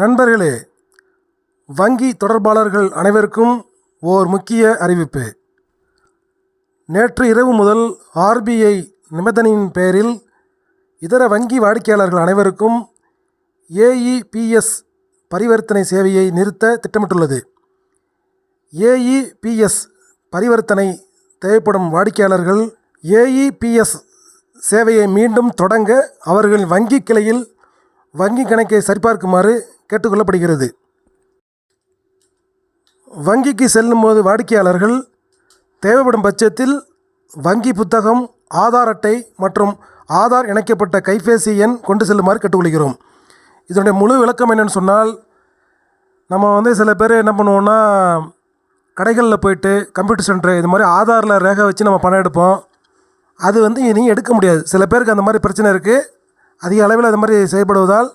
நண்பர்களே வங்கி தொடர்பாளர்கள் அனைவருக்கும் ஓர் முக்கிய அறிவிப்பு. நேற்று இரவு முதல் ஆர்பிஐ நிபந்தனையின் பேரில் இதர வங்கி வாடிக்கையாளர்கள் அனைவருக்கும் ஏஇபிஎஸ் பரிவர்த்தனை சேவையை நிறுத்த திட்டமிட்டுள்ளது. ஏஇபிஎஸ் பரிவர்த்தனை தேவைப்படும் வாடிக்கையாளர்கள் ஏஇபிஎஸ் சேவையை மீண்டும் தொடங்க அவர்களின் வங்கி கிளையில் வங்கி கணக்கை சரிபார்க்குமாறு கேட்டுக்கொள்ளப்படுகிறது. வங்கிக்கு செல்லும்போது வாடிக்கையாளர்கள் தேவைப்படும் பட்சத்தில் வங்கி புத்தகம் ஆதார் அட்டை மற்றும் ஆதார் இணைக்கப்பட்ட கைபேசி எண் கொண்டு செல்லுமாறு கேட்டுக்கொள்கிறோம். இதனுடைய முழு விளக்கம் என்னென்னு சொன்னால் நம்ம வந்து சில பேர் என்ன பண்ணுவோம்னா கடைகளில் போயிட்டு கம்ப்யூட்டர் சென்டர் இது மாதிரி ஆதாரில் ரேகை வச்சு நம்ம பணம் எடுப்போம். அது வந்து இனி எடுக்க முடியாது. சில பேருக்கு அந்த மாதிரி பிரச்சனை இருக்குது அதிக அளவில் அது மாதிரி செயல்படுவதால்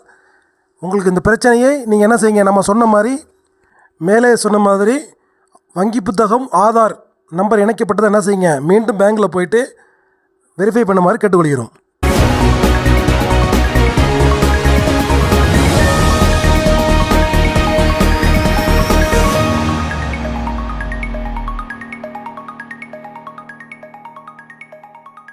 உங்களுக்கு இந்த பிரச்சனையை நீங்கள் என்ன செய்யுங்க? நம்ம சொன்ன மாதிரி மேலே சொன்ன மாதிரி வங்கி புத்தகம் ஆதார் நம்பர் இணைக்கப்பட்டதை என்ன செய்யுங்க? மீண்டும் பேங்க்கில் போயிட்டு வெரிஃபை பண்ணுமாறு கேட்டுக்கொள்கிறோம்.